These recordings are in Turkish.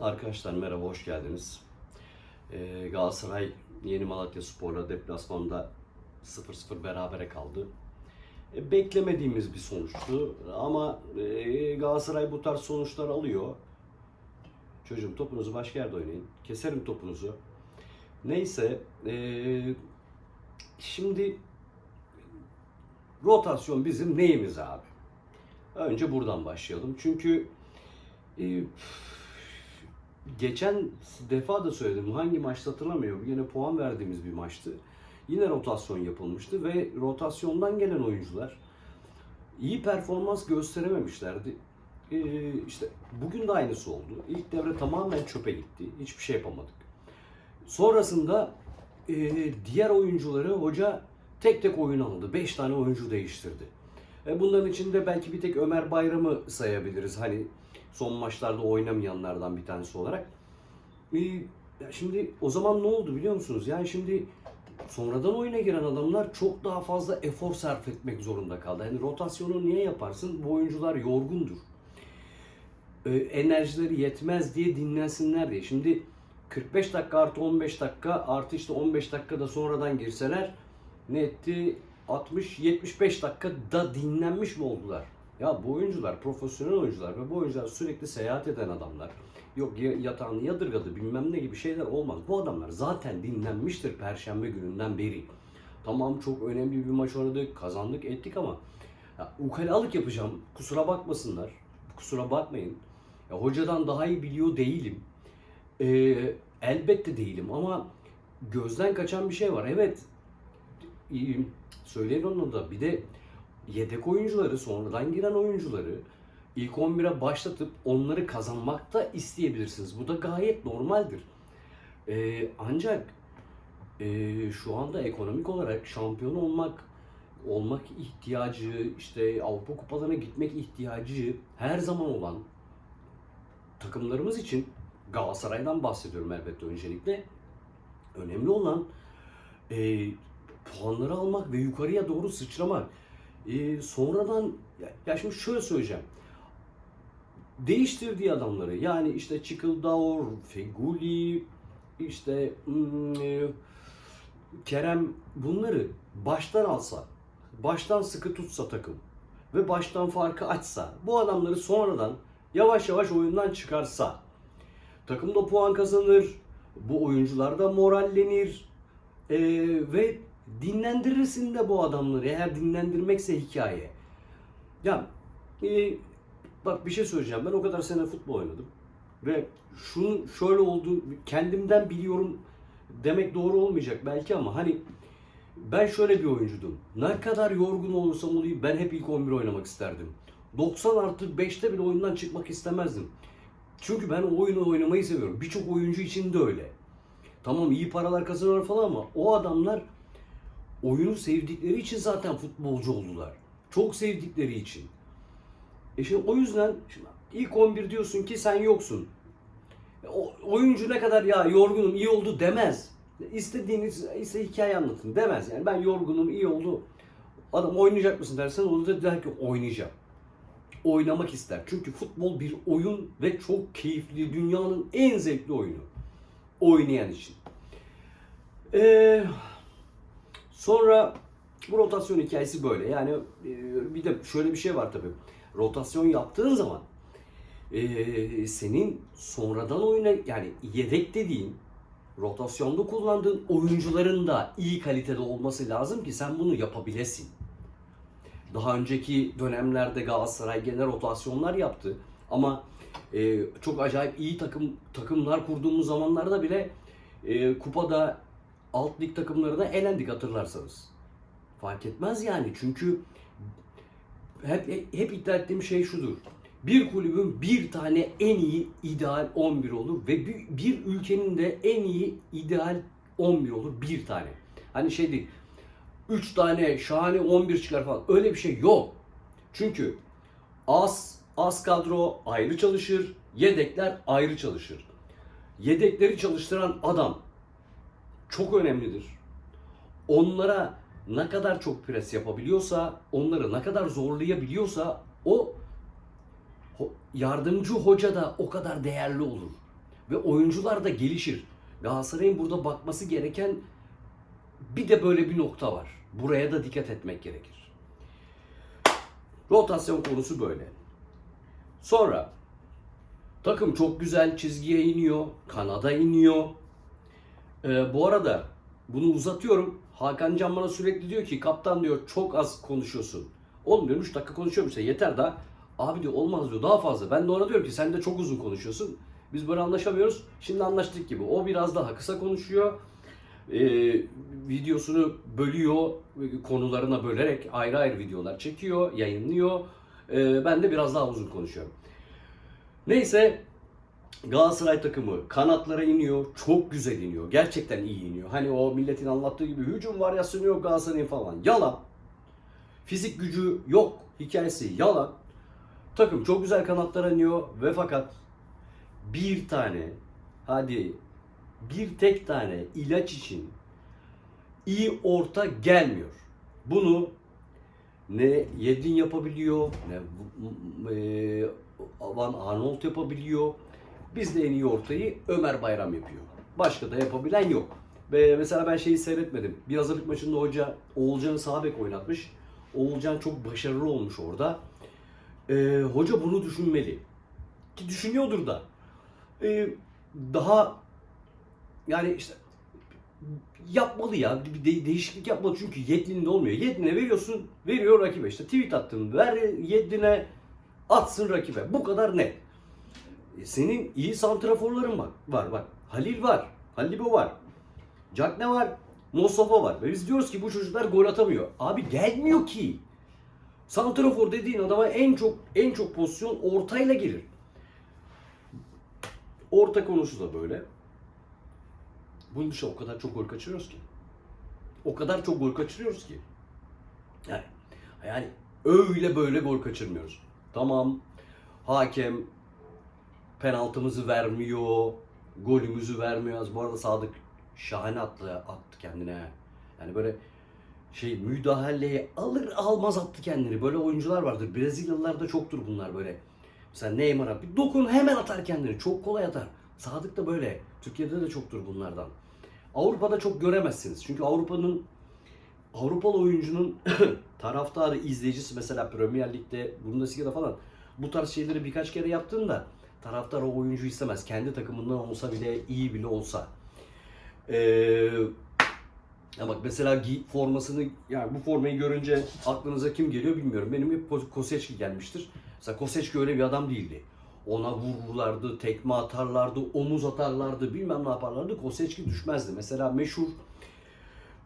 Arkadaşlar merhaba, hoş geldiniz. Ee, Galatasaray Yeni Malatya Spor'la deplasmanda 0-0 berabere kaldı. E, beklemediğimiz bir sonuçtu ama e, Galatasaray bu tarz sonuçlar alıyor. Çocuğum topunuzu başka yerde oynayın. Keserim topunuzu. Neyse, e, şimdi rotasyon bizim neyimiz abi? Önce buradan başlayalım. Çünkü e, geçen defa da söyledim hangi maçta hatırlamıyorum. Yine puan verdiğimiz bir maçtı. Yine rotasyon yapılmıştı ve rotasyondan gelen oyuncular iyi performans gösterememişlerdi. Ee, işte bugün de aynısı oldu. İlk devre tamamen çöpe gitti. Hiçbir şey yapamadık. Sonrasında e, diğer oyuncuları hoca tek tek oyun aldı. 5 tane oyuncu değiştirdi. E, bunların içinde belki bir tek Ömer Bayram'ı sayabiliriz. Hani son maçlarda oynamayanlardan bir tanesi olarak. E, şimdi o zaman ne oldu biliyor musunuz? Yani şimdi sonradan oyuna giren adamlar çok daha fazla efor sarf etmek zorunda kaldı. Yani rotasyonu niye yaparsın? Bu oyuncular yorgundur. E, enerjileri yetmez diye dinlensinler diye. Şimdi 45 dakika artı 15 dakika artı işte 15 dakika da sonradan girseler ne etti? 60-75 dakikada dinlenmiş mi oldular? Ya bu oyuncular profesyonel oyuncular ve bu oyuncular sürekli seyahat eden adamlar. Yok ya- yatağını yadırgadı bilmem ne gibi şeyler olmaz. Bu adamlar zaten dinlenmiştir perşembe gününden beri. Tamam çok önemli bir maç oynadık, kazandık, ettik ama ya, ukalalık yapacağım. Kusura bakmasınlar. Kusura bakmayın. Ya, hocadan daha iyi biliyor değilim. Ee, elbette değilim ama gözden kaçan bir şey var. Evet söyleyin onu da bir de yedek oyuncuları sonradan giren oyuncuları ilk 11'e başlatıp onları kazanmak da isteyebilirsiniz. Bu da gayet normaldir. Ee, ancak e, şu anda ekonomik olarak şampiyon olmak olmak ihtiyacı işte Avrupa kupalarına gitmek ihtiyacı her zaman olan takımlarımız için Galatasaray'dan bahsediyorum elbette öncelikle. Önemli olan e, puanları almak ve yukarıya doğru sıçramak. E, sonradan ya, ya şimdi şöyle söyleyeceğim. Değiştirdiği adamları yani işte Çıkıldaur, Feguli, işte e, Kerem bunları baştan alsa, baştan sıkı tutsa takım ve baştan farkı açsa, bu adamları sonradan yavaş yavaş oyundan çıkarsa takımda puan kazanır, bu oyuncular da morallenir Ee, ve dinlendirirsin de bu adamları eğer dinlendirmekse hikaye. Ya e, bak bir şey söyleyeceğim ben o kadar sene futbol oynadım ve şunun şöyle olduğu kendimden biliyorum demek doğru olmayacak belki ama hani ben şöyle bir oyuncudum. Ne kadar yorgun olursam olayım ben hep ilk 11 oynamak isterdim. 90 artı 5'te bile oyundan çıkmak istemezdim. Çünkü ben o oyunu oynamayı seviyorum. Birçok oyuncu için de öyle. Tamam iyi paralar kazanıyor falan ama o adamlar oyunu sevdikleri için zaten futbolcu oldular. Çok sevdikleri için. E şimdi o yüzden şimdi ilk 11 diyorsun ki sen yoksun. E O, oyuncu ne kadar ya yorgunum iyi oldu demez. İstediğiniz ise hikaye anlatın demez. Yani ben yorgunum iyi oldu. Adam oynayacak mısın dersen o da der ki oynayacağım. Oynamak ister. Çünkü futbol bir oyun ve çok keyifli. Dünyanın en zevkli oyunu. Oynayan için. Ee, sonra bu rotasyon hikayesi böyle. Yani e, bir de şöyle bir şey var tabii. Rotasyon yaptığın zaman e, senin sonradan oyuna yani yedek dediğin rotasyonda kullandığın oyuncuların da iyi kalitede olması lazım ki sen bunu yapabilesin. Daha önceki dönemlerde Galatasaray gene rotasyonlar yaptı ama e, çok acayip iyi takım takımlar kurduğumuz zamanlarda bile e, kupada alt lig takımlarına elendik hatırlarsanız. Fark etmez yani çünkü hep hep iddia ettiğim şey şudur. Bir kulübün bir tane en iyi ideal 11 olur ve bir, bir ülkenin de en iyi ideal 11 olur bir tane. Hani şey değil. 3 tane şahane 11 çıkar falan. Öyle bir şey yok. Çünkü az az kadro ayrı çalışır, yedekler ayrı çalışır. Yedekleri çalıştıran adam çok önemlidir. Onlara ne kadar çok pres yapabiliyorsa, onları ne kadar zorlayabiliyorsa o yardımcı hoca da o kadar değerli olur. Ve oyuncular da gelişir. Galatasaray'ın burada bakması gereken bir de böyle bir nokta var. Buraya da dikkat etmek gerekir. Rotasyon konusu böyle. Sonra takım çok güzel çizgiye iniyor, kanada iniyor. Ee, bu arada bunu uzatıyorum. Hakan Can bana sürekli diyor ki kaptan diyor çok az konuşuyorsun. Oğlum diyorum 3 dakika konuşuyorum işte yeter daha. Abi diyor olmaz diyor daha fazla. Ben de ona diyorum ki sen de çok uzun konuşuyorsun. Biz böyle anlaşamıyoruz. Şimdi anlaştık gibi. O biraz daha kısa konuşuyor. Ee, videosunu bölüyor. Konularına bölerek ayrı ayrı videolar çekiyor, yayınlıyor. Ee, ben de biraz daha uzun konuşuyorum. Neyse Galatasaray takımı kanatlara iniyor. Çok güzel iniyor. Gerçekten iyi iniyor. Hani o milletin anlattığı gibi hücum varyasyonu yok Galatasaray'ın falan. Yalan. Fizik gücü yok. Hikayesi yalan. Takım çok güzel kanatlara iniyor ve fakat bir tane hadi bir tek tane ilaç için iyi orta gelmiyor. Bunu ne Yedlin yapabiliyor, ne Van Arnold yapabiliyor. Biz de en iyi ortayı Ömer Bayram yapıyor. Başka da yapabilen yok. Ve mesela ben şeyi seyretmedim. Bir hazırlık maçında hoca Oğulcan'ı sağ bek oynatmış. Oğulcan çok başarılı olmuş orada. Ee, hoca bunu düşünmeli. Ki düşünüyordur da. Ee, daha yani işte yapmalı ya. Bir de- değişiklik yapmalı çünkü Yedlin'de olmuyor. Yedlin'e veriyorsun, veriyor rakibe. İşte tweet attın, ver Yedlin'e atsın rakibe. Bu kadar net. E, Senin iyi santraforların var. Var bak. Halil var. Halibo var. Cagne var. Mustafa var. Ve biz diyoruz ki bu çocuklar gol atamıyor. Abi gelmiyor ki. Santrafor dediğin adama en çok en çok pozisyon ortayla gelir. Orta konusu da böyle. Bunun dışında o kadar çok gol kaçırıyoruz ki. O kadar çok gol kaçırıyoruz ki. Yani, yani öyle böyle gol kaçırmıyoruz. Tamam hakem penaltımızı vermiyor, golümüzü vermiyor. Bu arada Sadık şahane attı, attı kendine. Yani böyle şey müdahaleye alır almaz attı kendini. Böyle oyuncular vardır. Brezilyalılarda çoktur bunlar böyle. Mesela Neymar'a bir dokun hemen atar kendini. Çok kolay atar. Sadık da böyle. Türkiye'de de çoktur bunlardan. Avrupa'da çok göremezsiniz. Çünkü Avrupa'nın Avrupalı oyuncunun taraftarı, izleyicisi mesela Premier Lig'de, Bundesliga'da falan bu tarz şeyleri birkaç kere yaptığında taraftar o oyuncu istemez. Kendi takımından olsa bile, iyi bile olsa. Ee, ya bak mesela formasını, yani bu formayı görünce aklınıza kim geliyor bilmiyorum. Benim hep Ko- Koseçki gelmiştir. Mesela Koseçki öyle bir adam değildi. Ona vururlardı, tekme atarlardı, omuz atarlardı, bilmem ne yaparlardı. Koseçki düşmezdi. Mesela meşhur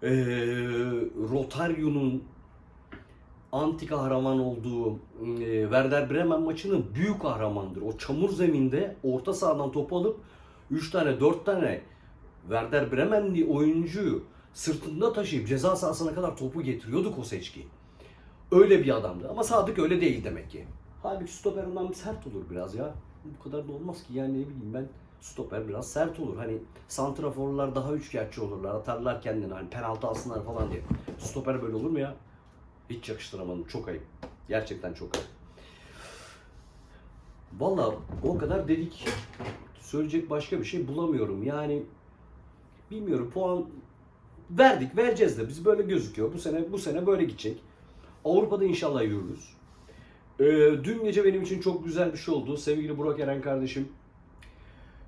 eee Rotario'nun anti kahraman olduğu eee, Werder Bremen maçının büyük kahramandır. O çamur zeminde orta sahadan topu alıp 3 tane 4 tane Werder Bremenli oyuncuyu sırtında taşıyıp ceza sahasına kadar topu getiriyordu Koseçki. Öyle bir adamdı. Ama Sadık öyle değil demek ki. Halbuki stoper ondan sert olur biraz ya. Bu kadar da olmaz ki yani ne bileyim ben stoper biraz sert olur. Hani santraforlar daha üçkağıtçı olurlar. Atarlar kendini hani penaltı alsınlar falan diye. Stoper böyle olur mu ya? Hiç yakıştıramadım. Çok ayıp. Gerçekten çok ayıp. Valla o kadar dedik. Söyleyecek başka bir şey bulamıyorum. Yani bilmiyorum puan verdik vereceğiz de biz böyle gözüküyor. Bu sene bu sene böyle gidecek. Avrupa'da inşallah yürürüz. Ee, dün gece benim için çok güzel bir şey oldu. Sevgili Burak Eren kardeşim,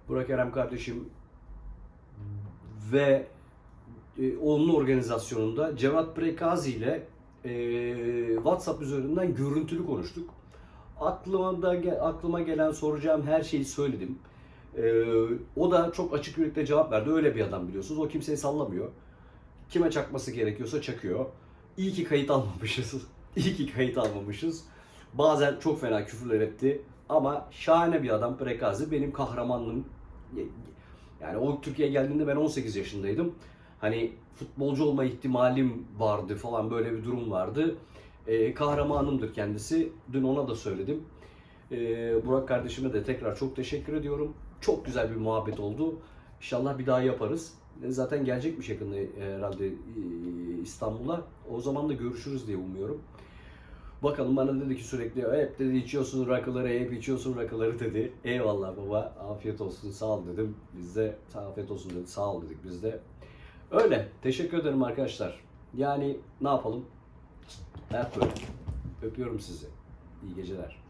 Burak Eren kardeşim ve e, onun organizasyonunda Cevat Prekazi ile e, WhatsApp üzerinden görüntülü konuştuk. Aklıma aklıma gelen soracağım her şeyi söyledim. E, o da çok açık yürekli cevap verdi. Öyle bir adam biliyorsunuz. O kimseyi sallamıyor. Kime çakması gerekiyorsa çakıyor. İyi ki kayıt almamışız. İyi ki kayıt almamışız. Bazen çok fena küfürler etti. Ama şahane bir adam Prekazi. Benim kahramanlığım. Yani o Türkiye'ye geldiğinde ben 18 yaşındaydım. Hani futbolcu olma ihtimalim vardı falan böyle bir durum vardı. E, kahramanımdır kendisi. Dün ona da söyledim. E, Burak kardeşime de tekrar çok teşekkür ediyorum. Çok güzel bir muhabbet oldu. İnşallah bir daha yaparız. E, zaten gelecekmiş yakında herhalde e, İstanbul'a. O zaman da görüşürüz diye umuyorum. Bakalım bana dedi ki sürekli e, hep dedi içiyorsun rakıları, hep içiyorsun rakıları dedi. Eyvallah baba afiyet olsun sağ ol dedim. Biz de afiyet olsun dedi sağ ol dedik biz de. Öyle. Teşekkür ederim arkadaşlar. Yani ne yapalım? Hayat böyle. Öpüyorum sizi. İyi geceler.